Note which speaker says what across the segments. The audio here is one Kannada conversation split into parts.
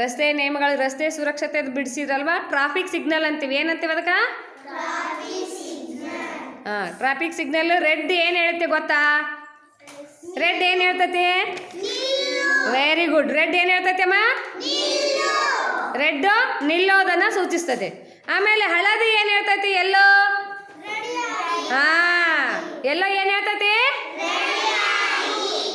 Speaker 1: ರಸ್ತೆ ನಿಯಮಗಳು ರಸ್ತೆ ಸುರಕ್ಷತೆ ಬಿಡಿಸಿದ್ರಲ್ವಾ? ಟ್ರಾಫಿಕ್ ಸಿಗ್ನಲ್ ಅಂತೀವಿ. ಏನಂತೀವಿ ಅದಕ್ಕೆ? ಹಾಂ ಟ್ರಾಫಿಕ್ ಸಿಗ್ನಲ್ ರೆಡ್ ಏನು ಹೇಳುತ್ತೆ ಗೊತ್ತಾ? ರೆಡ್ ಏನು ಹೇಳ್ತತಿ? ವೆರಿ ಗುಡ್ ರೆಡ್ ಏನು ಹೇಳ್ತತಿ ಅಮ್ಮ? ರೆಡ್ ನಿಲ್ಲೋದನ್ನ ಸೂಚಿಸ್ತದೆ. ಆಮೇಲೆ ಹಳದಿ ಏನು ಹೇಳ್ತೈತಿ ಎಲ್ಲೋ ಹಾ ಎಲ್ಲೋ ಏನು ಹೇಳ್ತೈತಿ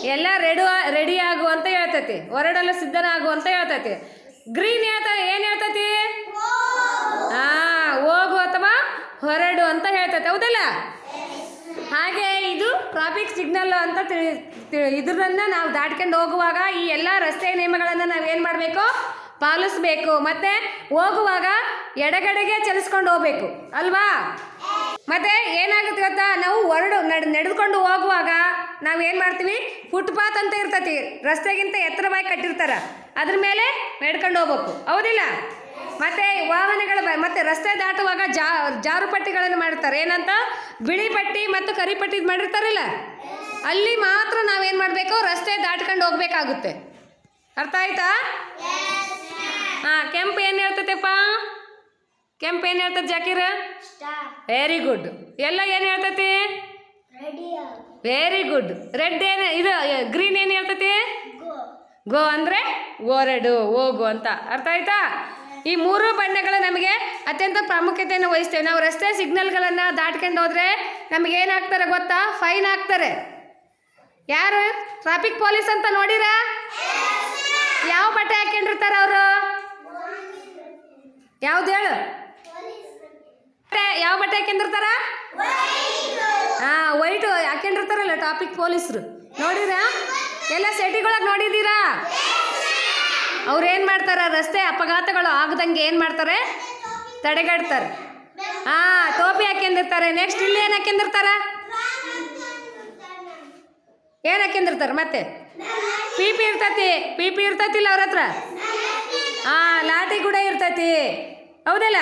Speaker 1: ಎಲ್ಲ ರೆಡು ರೆಡಿ ಆಗು ಅಂತ ಹೇಳ್ತೈತಿ. ಹೊರಡಲು ಸಿದ್ಧನಾಗು ಅಂತ ಹೇಳ್ತೈತಿ. ಗ್ರೀನ್ ಹೇಳ್ತ ಏನು ಹೇಳ್ತೈತಿ? ಹಾ, ಹೋಗು ಅಥವಾ ಹೊರಡು ಅಂತ ಹೇಳ್ತೈತೆ. ಹೌದಲ್ಲ? ಹಾಗೆ ಇದು ಟ್ರಾಫಿಕ್ ಸಿಗ್ನಲ್ ಅಂತ ತಿಳಿ ನಾವು ದಾಟ್ಕೊಂಡು ಹೋಗುವಾಗ ಈ ಎಲ್ಲ ರಸ್ತೆ ನಿಯಮಗಳನ್ನು ನಾವೇನು ಮಾಡಬೇಕು? ಪಾಲಿಸ್ಬೇಕು. ಮತ್ತೆ ಹೋಗುವಾಗ ಎಡಗಡೆಗೆ ಚಲಿಸ್ಕೊಂಡು ಹೋಗ್ಬೇಕು. ಅಲ್ವಾ? ಮತ್ತೆ ಏನಾಗುತ್ತೆ ಗೊತ್ತಾ? ನಾವು ಹೊರಡು ನಡ್ ನಡೆದುಕೊಂಡು ಹೋಗುವಾಗ ನಾವು ಏನು ಮಾಡ್ತೀವಿ? ಫುಟ್ಪಾತ್ ಅಂತ ಇರ್ತತಿ. ರಸ್ತೆಗಿಂತ ಎತ್ತರವಾಗಿ ಕಟ್ಟಿರ್ತಾರೆ. ಅದ್ರ ಮೇಲೆ ನಡ್ಕೊಂಡು ಹೋಗ್ಬೇಕು. ಹೌದಿಲ್ಲ? ಮತ್ತೆ ವಾಹನಗಳು ಮತ್ತೆ ರಸ್ತೆ ದಾಟುವಾಗ ಜಾ ಜಾರು ಪಟ್ಟಿಗಳನ್ನು ಮಾಡಿರ್ತಾರೆ. ಏನಂತ? ಬಿಳಿ ಪಟ್ಟಿ ಮತ್ತು ಕರಿ ಪಟ್ಟಿ ಮಾಡಿರ್ತಾರಲ್ಲ? ಅಲ್ಲಿ ಮಾತ್ರ ನಾವೇನು ಮಾಡಬೇಕು? ರಸ್ತೆ ದಾಟ್ಕೊಂಡು ಹೋಗ್ಬೇಕಾಗುತ್ತೆ. ಅರ್ಥ ಆಯ್ತಾ? ಹಾಂ ಕೆಂಪು ಏನು ಹೇಳ್ತೈತೆಪ್ಪ? ಕೆಂಪು ಏನು ಹೇಳ್ತದೆ ಜಾಕೀರ್? ವೆರಿ ಗುಡ್ ಎಲ್ಲ ಏನು ಹೇಳ್ತೈತಿ? ವೆರಿ ಗುಡ್ ರೆಡ್ ಏನು ಇದು ಗ್ರೀನ್ ಏನು ಹೇಳ್ತೈತಿ? ಗೋ. ಅಂದರೆ ರೆಡ್ ಹೋಗು ಅಂತ. ಅರ್ಥ ಆಯ್ತಾ? ಈ ಮೂರು ಬಣ್ಣಗಳು ನಮಗೆ ಅತ್ಯಂತ ಪ್ರಾಮುಖ್ಯತೆಯನ್ನು ವಹಿಸ್ತೇವೆ. ನಾವು ರಸ್ತೆ ಸಿಗ್ನಲ್ಗಳನ್ನು ದಾಟ್ಕೊಂಡು ಹೋದ್ರೆ ನಮಗೆ ಏನು ಹಾಕ್ತಾರೆ ಗೊತ್ತಾ? ಫೈನ್ ಹಾಕ್ತಾರೆ ಯಾರು? ಟ್ರಾಫಿಕ್ ಪೊಲೀಸ್ ಅಂತ ನೋಡಿರಾ? ಯಾವ ಬಟ್ಟೆ ಹಾಕೊಂಡಿರ್ತಾರೆ ಅವರು? ಯಾವ್ದು ಹೇಳು? ಬಟ್ಟೆ ಯಾವ ಬಟ್ಟೆ ಹಾಕೊಂಡಿರ್ತಾರ? ಹಾ ವೈಟ್ ಹಾಕೊಂಡಿರ್ತಾರಲ್ಲ ಟಾಪಿಕ್ ಪೊಲೀಸರು? ನೋಡಿರಾ ಎಲ್ಲ ಸಿಟಿಗಳಾಗ ನೋಡಿದ್ದೀರಾ? ಅವ್ರು ಏನು ಮಾಡ್ತಾರೆ? ರಸ್ತೆ ಅಪಘಾತಗಳು ಆಗದಂಗೆ ಏನು ಮಾಡ್ತಾರೆ? ತಡೆಗಟ್ತಾರೆ. ಹಾಂ ಟೋಪಿ ಹಾಕೊಂಡಿರ್ತಾರೆ. ನೆಕ್ಸ್ಟ್ ಇಲ್ಲಿ ಏನು ಹಾಕೊಂಡಿರ್ತಾರೆ? ಏನು ಹಾಕೊಂಡಿರ್ತಾರೆ ಮತ್ತೆ? ಪಿ ಪಿ ಇರ್ತೈತಿ. ಪಿ ಪಿ ಇರ್ತೈತಿಲ್ಲ ಅವ್ರ ಹತ್ರ? ಹಾಂ ಲಾಠಿ ಕೂಡ ಇರ್ತೈತಿ. ಹೌದಲ್ಲ?